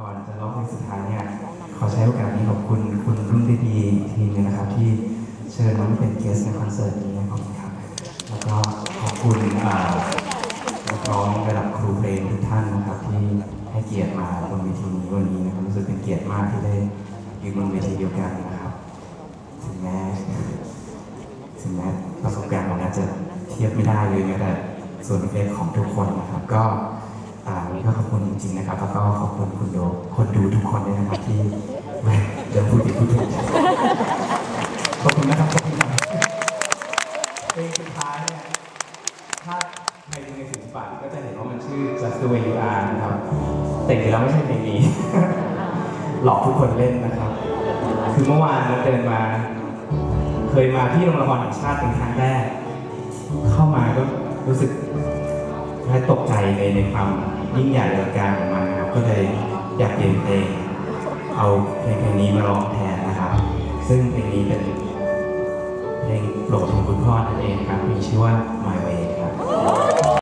ก่อนจะร้องเพลงสุดท้ายเนี่ยขอใช้โอกาสนี้ขอบคุณคุณรุ่นดีๆอีทีหนึงนะครับ ที่เชิญน้องมาเป็นเกสในคอนเสิร์ตนี้ขอบคุณครับแล้วก็ขอบคุณอ่านักร้องระดับครูเพลงทุกท่านนะครับที่ให้เกียรติมาบนเวทีนี้วันนี้นะครับรู้สึกเป็นเกียรติมากที่ได้ยืนบนเวทีเดียวกันนะครับถึงแม้ถึงแม้ประสบการณ์ของนัทจะเทียบไม่ได้เลยแม้แต่ส่วนเล็กของทุกคนนะครับ ก็อ่านี้ก็ขอบคุณ จริงๆนะครับ แล้วก็ขอบคุณคุณโดคนดูทุกคนด้วยนะครับที่ไม่เดี๋ยวพูดผิดพูดถูกขอบคุณนะครับขอบคุณครับเพลงสุดท้ายเนี่ยถ้าใครดูในศิลปะก็จะเห็นว่ามันชื่อ Just the way you are นะครับ แต่จริงๆแล้วไม่ใช่เพลงนี้ หลอกทุกคนเล่นนะครับ คือเมื่อวานเราเดินมา เคยมาที่โรงละครแห่งชาติเป็นครั้งแรก เข้ามาก็รู้สึก ตกใจในในความยิ่งใหญ่อลังการของมันนะครับก็เลยอยากเปลี่ยนเพลงเอาเพลงเพลงนี้มาร้องแทนนะครับ ซึ่งเพลงนี้เป็นเพลงโปรดของคุณพ่อนั่นเองครับมีชื่อ